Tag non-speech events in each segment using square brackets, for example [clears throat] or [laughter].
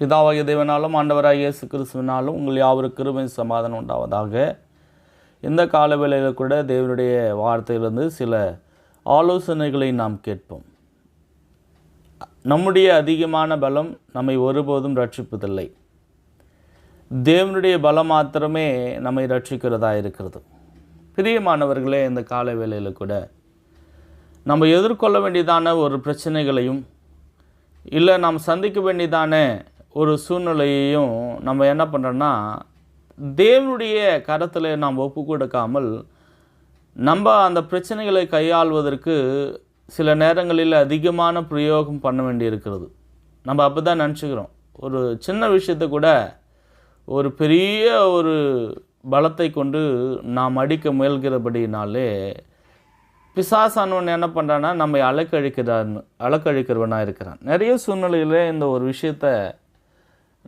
பிதாவாகிய தேவனாலும் ஆண்டவராக இயேசு கிறிஸ்துவினாலும் உங்கள் யாவருக்கு கிருமை சமாதானம் உண்டாவதாக. இந்த காலவேளையில் கூட தேவனுடைய வார்த்தையிலிருந்து சில ஆலோசனைகளை நாம் கேட்போம். நம்முடைய அதிகமான பலம் நம்மை ஒருபோதும் ரட்சிப்பதில்லை. தேவனுடைய பலம் மாத்திரமே நம்மை ரட்சிக்கிறதா இருக்கிறது. பிரியமானவர்களே இந்த காலவேளையில் கூட நம்ம எதிர்கொள்ள வேண்டியதான ஒரு பிரச்சனைகளையும் இல்லை நாம் சந்திக்க வேண்டியதான ஒரு சூழ்நிலையையும் நம்ம என்ன பண்ணுறோன்னா தேவனுடைய கரத்தில் நாம் ஒப்பு கொடுக்காமல் நம்ம அந்த பிரச்சனைகளை கையாள்வதற்கு சில நேரங்களில் அதிகமான பிரயோகம் பண்ண வேண்டியிருக்கிறது. நம்ம அப்போ தான் நினச்சிக்கிறோம். ஒரு சின்ன விஷயத்தை கூட ஒரு பெரிய ஒரு பலத்தை கொண்டு நாம் அடிக்க முயல்கிறபடினாலே பிசாசானவன் என்ன பண்ணுறான்னா நம்மை அலக்கழிக்கிறான்னு அலக்கழிக்கிறவனாக இருக்கிறான். நிறைய சூழ்நிலையில் இந்த ஒரு விஷயத்தை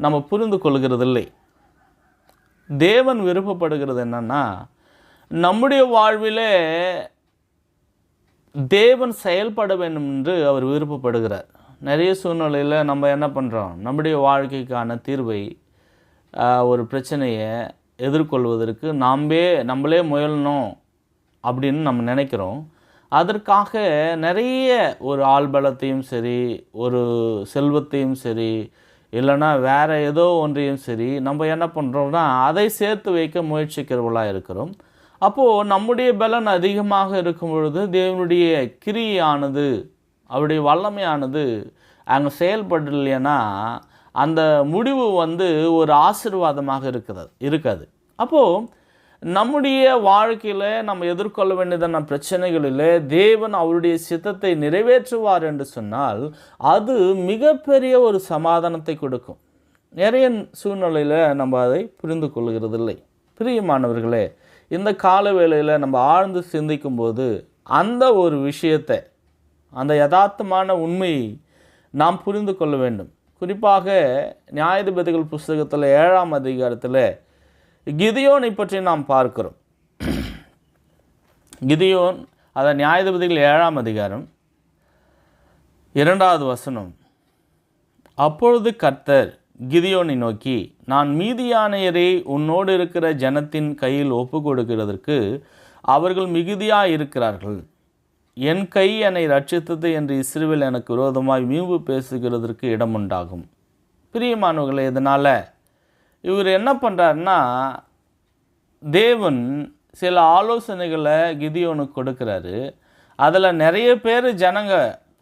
நம்ம புரிந்து கொள்கிறதில்லை. தேவன் விருப்பப்படுகிறது என்னன்னா நம்முடைய வாழ்விலே தேவன் செயல்பட வேண்டும் என்று அவர் விருப்பப்படுகிறார். நிறைய சூழ்நிலையில் நம்ம என்ன பண்ணுறோம் நம்முடைய வாழ்க்கைக்கான தீர்வை ஒரு பிரச்சனையை எதிர்கொள்வதற்கு நாம்பே நம்மளே முயலணும் அப்படின்னு நம்ம நினைக்கிறோம். அதற்காக நிறைய ஒரு ஆள்பலத்தையும் சரி ஒரு செல்வத்தையும் சரி இல்லைன்னா வேறு ஏதோ ஒன்றையும் சரி நம்ம என்ன பண்ணுறோம்னா அதை சேர்த்து வைக்க முயற்சிக்கிறவர்களாக இருக்கிறோம். அப்போது நம்முடைய பலன் அதிகமாக இருக்கும் பொழுது தேவனுடைய கிரியானது அவருடைய வல்லமையானது அங்கே செயல்படலைன்னா அந்த முடிவு வந்து ஒரு ஆசீர்வாதமாக இருக்கிறது இருக்காது. அப்போது நம்முடைய வாழ்க்கையில் நம்ம எதிர்கொள்ள வேண்டியதான பிரச்சனைகளில் தேவன் அவருடைய சித்தத்தை நிறைவேற்றுவார் என்று சொன்னால் அது மிகப்பெரிய ஒரு சமாதானத்தை கொடுக்கும். நிறைய சூழ்நிலையில் நம்ம அதை புரிந்து கொள்கிறதில்லை. பிரியமானவர்களே இந்த கால வேளையில் நம்ம ஆழ்ந்து சிந்திக்கும் போது அந்த ஒரு விஷயத்தை அந்த யதார்த்தமான உண்மையை நாம் புரிந்து கொள்ள வேண்டும். குறிப்பாக நியாயாதிபதிகள் புஸ்தகத்தில் ஏழாம் அதிகாரத்தில் கிதியோனை பற்றி நாம் பார்க்கிறோம். கிதியோன் அதை நியாயாதிபதிகள் ஏழாம் அதிகாரம் இரண்டாவது வசனம். அப்பொழுது கர்த்தர் கிதியோனை நோக்கி நான் மீதியானையரை உன்னோடு இருக்கிற ஜனத்தின் கையில் ஒப்பு கொடுக்கிறதற்கு அவர்கள் மிகுதியாக இருக்கிறார்கள் என் கை என்னை ரட்சித்தது என்று இஸ்ரேவில் எனக்கு விரோதமாய் மீம்பு பேசுகிறதற்கு இடம் உண்டாகும் பிரியமானவர்களே இதனால் இவர் என்ன பண்ணுறாருன்னா தேவன் சில ஆலோசனைகளை கிதியோனுக்கு கொடுக்குறாரு. அதில் நிறைய பேர் ஜனங்க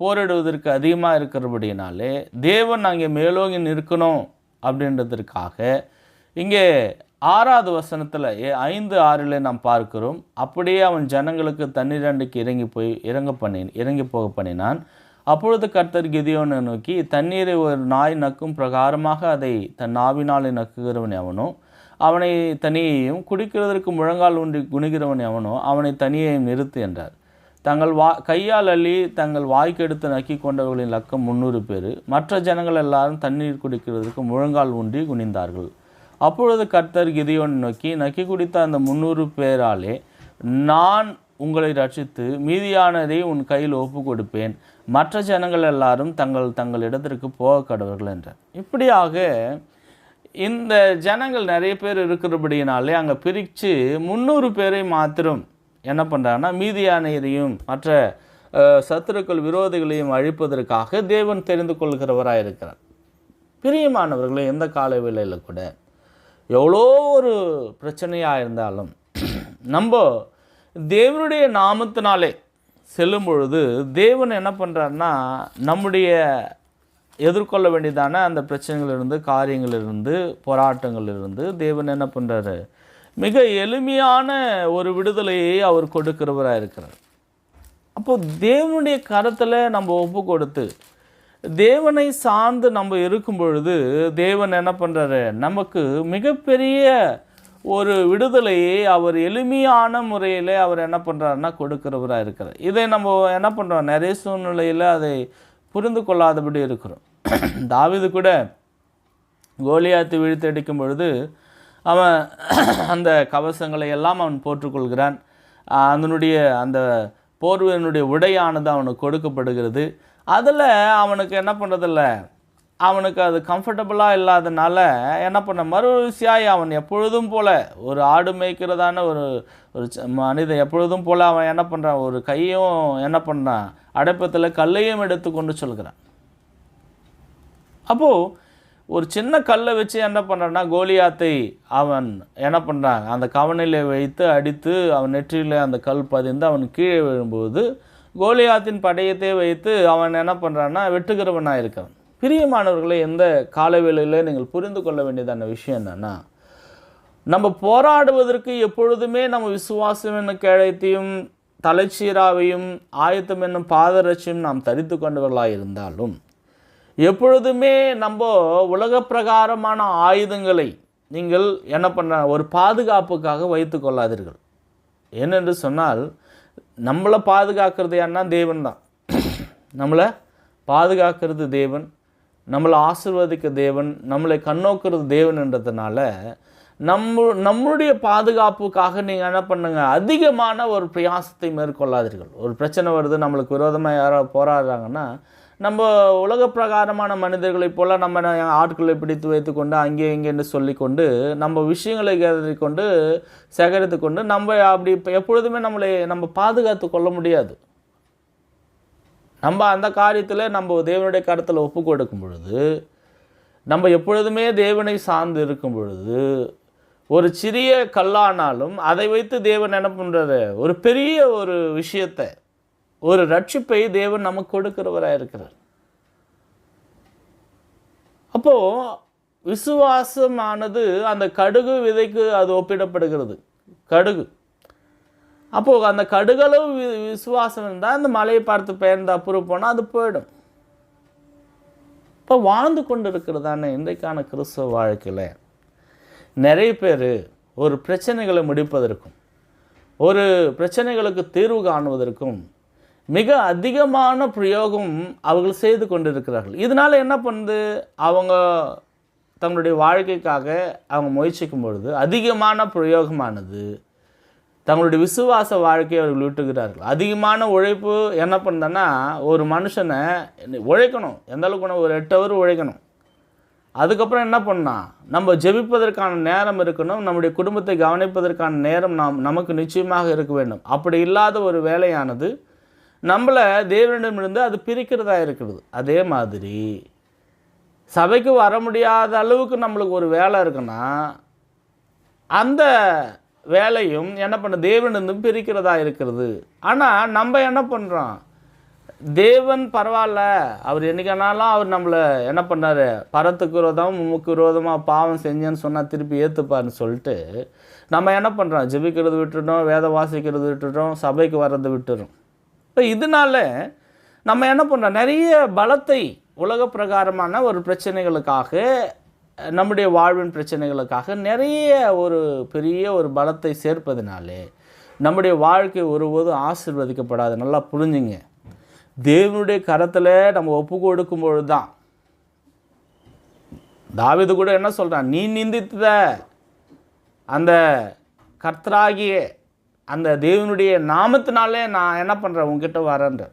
போரிடுவதற்கு அதிகமாக இருக்கிறபடினாலே தேவன் அங்கே மேலோங்கி நிற்கணும் அப்படின்றதற்காக இங்கே ஆறாவது வசனத்தில் ஐந்து ஆறில் நாம் பார்க்கிறோம். அப்படியே அவன் ஜனங்களுக்கு தண்ணீரண்டுக்கு இறங்கி போய் இறங்க பண்ணி இறங்கி போக பண்ணினான். அப்பொழுது கர்த்தர் கிதியோனை நோக்கி தண்ணீரை ஒரு நாய் நக்கும் பிரகாரமாக அதை தன் நாவினாலே நக்குகிறவன் எவனோ அவனை தனியையும் குடிக்கிறதற்கு முழங்கால் ஊன்றி குணிகிறவன் எவனோ அவனை தனியையும் நிறுத்து என்றார். தங்கள் வா கையால் அள்ளி தங்கள் வாய்க்கெடுத்து நக்கி கொண்டவர்களின் லக்கம் முந்நூறு பேர் மற்ற ஜனங்கள் எல்லாரும் தண்ணீர் குடிக்கிறதுக்கு முழங்கால் ஊன்றி குனிந்தார்கள். அப்பொழுது கர்த்தர் கிதியோன் நோக்கி நக்கி குடித்த அந்த முந்நூறு பேராலே நான் உங்களை ரட்சித்து மீதியானதை உன் கையில் ஒப்பு கொடுப்பேன் மற்ற ஜனங்கள் எல்லாரும் தங்கள் தங்கள் இடத்திற்கு போக கடவர்கள் என்றார். இப்படியாக இந்த ஜனங்கள் நிறைய பேர் இருக்கிறபடியினாலே அங்கே பிரித்து முந்நூறு பேரை மாத்திரம் என்ன பண்ணுறாங்கன்னா மீதியானையரையும் மற்ற சத்துருக்கள் விரோதிகளையும் அழிப்பதற்காக தேவன் தெரிந்து கொள்கிறவராக இருக்கிறார். பிரியமானவர்களே எந்த கால வேளையில் கூட எவ்வளோ ஒரு பிரச்சனையாக இருந்தாலும் நம்ம தேவனுடைய நாமத்தினாலே செல்லும் பொழுது தேவன் என்ன பண்ணுறாருன்னா நம்முடைய எதிர்கொள்ள வேண்டியதான அந்த பிரச்சனைகளிலிருந்து காரியங்களிலிருந்து போராட்டங்களிலிருந்து தேவன் என்ன பண்ணுறாரு மிக எளிமையான ஒரு விடுதலையை அவர் கொடுக்கிறவராக இருக்கிறார். அப்போது தேவனுடைய கரத்தில் நம்ம ஒப்பு கொடுத்து தேவனை சார்ந்து நம்ம இருக்கும் பொழுது தேவன் என்ன பண்ணுறாரு நமக்கு மிகப்பெரிய ஒரு விடுதலையை அவர் எளிமையான முறையில் அவர் என்ன பண்ணுறாருன்னா கொடுக்குறவராக இருக்கிறார். இதை நம்ம என்ன பண்ணுறோம் நிறைய சூழ்நிலையில் அதை புரிந்து கொள்ளாதபடி இருக்கிறோம். [clears throat] தாவீது கூட கோலியாத்து வீழ்த்தடிக்கும் பொழுது அவன் [clears throat] அந்த கவசங்களை எல்லாம் அவன் போற்றுக்கொள்கிறான். அதனுடைய அந்த போர்வையினுடைய உடையானது அவனுக்கு கொடுக்கப்படுகிறது. அதில் அவனுக்கு என்ன பண்ணுறதில்ல அவனுக்கு அது கம்ஃபர்டபுளாக இல்லாதனால என்ன பண்ண மறுசியாய் அவன் எப்பொழுதும் போல் ஒரு ஆடு மேய்க்கிறதான ஒரு ஒரு ச- மனிதன் எப்பொழுதும் போல் அவன் என்ன பண்ணுறான் ஒரு கையும் என்ன பண்ணுறான் அடைப்பத்தில் கல்லையும் எடுத்து கொண்டு சொல்கிறான். அப்போது ஒரு சின்ன கல்லை வச்சு என்ன பண்ணுறான்னா கோலியாத்தை அவன் என்ன பண்ணுறான் அந்த கவனிலே வைத்து அடித்து அவன் நெற்றியில் அந்த கல் பதிந்து அவன் கீழே விழும்போது கோலியாத்தின் படையத்தை வைத்து அவன் என்ன பண்ணுறான்னா வெட்டுகிறவனாக இருக்கிறான் பிரியமானவர்களை எந்த காலவேளையில் நீங்கள் புரிந்து கொள்ள வேண்டியதான விஷயம் என்னென்னா நம்ம போராடுவதற்கு எப்பொழுதுமே நம்ம விசுவாசம் என்னும் கேடயத்தையும் தலைச்சீராவையும் ஆயத்தம் என்னும் பாதரட்சியும் நாம் தரித்து கொண்டவர்களாக இருந்தாலும் எப்பொழுதுமே நம்ம உலக பிரகாரமான ஆயுதங்களை நீங்கள் என்ன பண்ண ஒரு பாதுகாப்புக்காக வைத்து கொள்ளாதீர்கள். ஏனென்று சொன்னால் நம்மளை பாதுகாக்கிறது யாருன்னா தேவன் தான். நம்மளை பாதுகாக்கிறது தேவன். நம்மளை ஆசிர்வதிக்க தேவன் நம்மளை கண்ணோக்கிறது தேவன்ன்றதுனால நம்ம நம்மளுடைய பாதுகாப்புக்காக நீங்கள் என்ன பண்ணுங்கள் அதிகமான ஒரு பிரயாசத்தை மேற்கொள்ளாதீர்கள். ஒரு பிரச்சனை வருது நம்மளுக்கு விரோதமாக யாரோ போராடுறாங்கன்னா நம்ம உலக பிரகாரமான மனிதர்களைப் போல் நம்ம ஆட்களை பிடித்து வைத்துக்கொண்டு அங்கே இங்கேன்னு சொல்லிக்கொண்டு நம்ம விஷயங்களை கேதறிக் கொண்டு சேகரித்து கொண்டு நம்ம அப்படி எப்பொழுதுமே நம்மளை நம்ம பாதுகாத்து கொள்ள முடியாது. நம்ம அந்த காரியத்தில் நம்ம தேவனுடைய கருத்தில் ஒப்பு கொடுக்கும் பொழுது நம்ம எப்பொழுதுமே தேவனை சார்ந்து இருக்கும் பொழுது ஒரு சிறிய கல்லானாலும் அதை வைத்து தேவன் என்ன பண்ணுறாரு ஒரு பெரிய ஒரு விஷயத்தை ஒரு ரட்சிப்பை தேவன் நமக்கு கொடுக்கிறவராக இருக்கிறார். அப்போது விசுவாசமானது அந்த கடுகு விதைக்கு அது ஒப்பிடப்படுகிறது. கடுகு. அப்போது அந்த கடுகளவு வி- விசுவாசம் இருந்தால் அந்த மலையை பார்த்து பெயர்ந்து அப்புறம் போனால் அது போயிடும். இப்போ வாழ்ந்து கொண்டு இருக்கிறதான இன்றைக்கான கிறிஸ்தவ வாழ்க்கையில்? நிறைய பேர் ஒரு பிரச்சனைகளை முடிப்பதற்கும் ஒரு பிரச்சனைகளுக்கு தீர்வு காணுவதற்கும் மிக அதிகமான பிரயோகம் அவர்கள் செய்து கொண்டிருக்கிறார்கள். இதனால் என்ன பண்ணுது? அவங்க தங்களுடைய வாழ்க்கைக்காக அவங்க முயற்சிக்கும் பொழுது அதிகமான பிரயோகமானது தங்களுடைய விசுவாச வாழ்க்கையை அவர்கள் விட்டுகிறார்கள். அதிகமான உழைப்பு என்ன பண்ணுறேன்னா ஒரு மனுஷனை உழைக்கணும். எந்த அளவுக்கு ஒரு எட்டு ஹவர் உழைக்கணும். அதுக்கப்புறம் என்ன பண்ணால் நம்ம ஜெபிப்பதற்கான நேரம் இருக்கணும். நம்முடைய குடும்பத்தை கவனிப்பதற்கான நேரம் நாம் நமக்கு நிச்சயமாக இருக்க வேண்டும். அப்படி இல்லாத ஒரு வேலையானது நம்மளை தேவனிடமிருந்து அது பிரிக்கிறதா இருக்கிறது. அதே மாதிரி சபைக்கு வர முடியாத அளவுக்கு நம்மளுக்கு ஒரு வேலை இருக்குன்னா அந்த வேலையும் என்ன பண்ண தேவனிருந்தும் பிரிக்கிறதா இருக்கிறது. ஆனால் நம்ம என்ன பண்ணுறோம் தேவன் பரவாயில்ல. அவர் என்னைக்கானாலும் அவர் நம்மளை என்ன பண்ணாரு? பரத்துக்கு விரோதம் உமக்கு விரோதமாக பாவம் செஞ்சேன்னு சொன்னால் திருப்பி ஏற்றுப்பார்னு சொல்லிட்டு நம்ம என்ன பண்ணுறோம் ஜெபிக்கிறது விட்டுட்டோம் வேத வாசிக்கிறது விட்டுட்டோம் சபைக்கு வர்றதை விட்டுறோம். இப்போ இதனால நம்ம என்ன பண்ணுறோம் நிறைய பலத்தை உலக பிரகாரமான ஒரு பிரச்சனைகளுக்காக நம்முடைய வாழ்வின் பிரச்சனைகளுக்காக நிறைய ஒரு பெரிய ஒரு பலத்தை சேர்ப்பதினாலே நம்முடைய வாழ்க்கை ஒருபோதும் ஆசிர்வதிக்கப்படாது. நல்லா புரிஞ்சுங்க. தேவனுடைய கரத்தில் நம்ம ஒப்பு கொடுக்கும் பொழுது தான் தாவிது கூட என்ன சொல்கிறான் நீ நிந்தித்த அந்த கர்த்தராகிய அந்த தேவனுடைய நாமத்தினாலே நான் என்ன பண்ணுறேன் உங்ககிட்ட வரேன்ற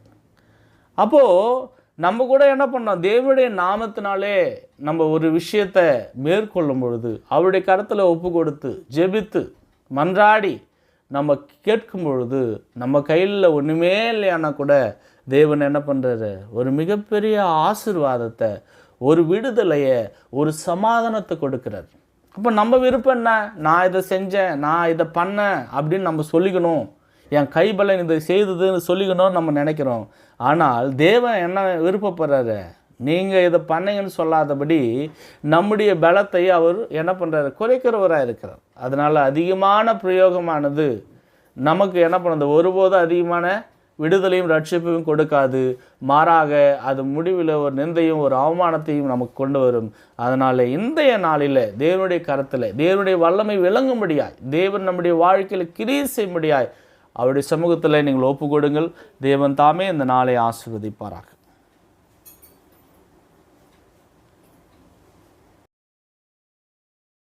அப்போது நம்ம கூட என்ன பண்ணோம்? தேவனுடைய நாமத்தினாலே நம்ம ஒரு விஷயத்தை மேற்கொள்ளும் பொழுது அவருடைய கருத்தில் ஒப்பு கொடுத்து ஜெபித்து மன்றாடி நம்ம கேட்கும் பொழுது நம்ம கையில் ஒன்றுமே இல்லையானா கூட தேவன் என்ன பண்ணுறாரு ஒரு மிகப்பெரிய ஆசீர்வாதத்தை ஒரு விடுதலையை ஒரு சமாதானத்தை கொடுக்குறாரு. அப்போ நம்ம விருப்பம் என்ன? நான் இதை செஞ்சேன் நான் இதை பண்ணேன் அப்படின்னு நம்ம சொல்லிக்கணும். என் கைபலன் இதை செய்ததுன்னு சொல்லிக்கணும்னு நம்ம நினைக்கிறோம். ஆனால் தேவன் என்ன விருப்பப்படுறாரு? நீங்கள் இதை பண்ணீங்கன்னு சொல்லாதபடி நம்முடைய பலத்தை அவர் என்ன பண்ணுறாரு குறைக்கிறவராக இருக்கிறார். அதனால் அதிகமான பிரயோகமானது நமக்கு என்ன பண்ணுது? ஒருபோதும் அதிகமான விடுதலையும் ரட்சிப்பையும் கொடுக்காது. மாறாக அது முடிவில் ஒரு நிந்தையும் ஒரு அவமானத்தையும் நமக்கு கொண்டு வரும். அதனால் இன்றைய நாளில் தேவனுடைய கரத்தில் தேவனுடைய வல்லமை விளங்கும்படியாய் தேவன் நம்முடைய வாழ்க்கையில் கிரியை செய்யும்படியாய் அவருடைய சமூகத்தில் நீங்கள் ஒப்பு கொடுங்கள் தேவன் தாமே இந்த நாளை ஆசிர்வதிப்பாராக.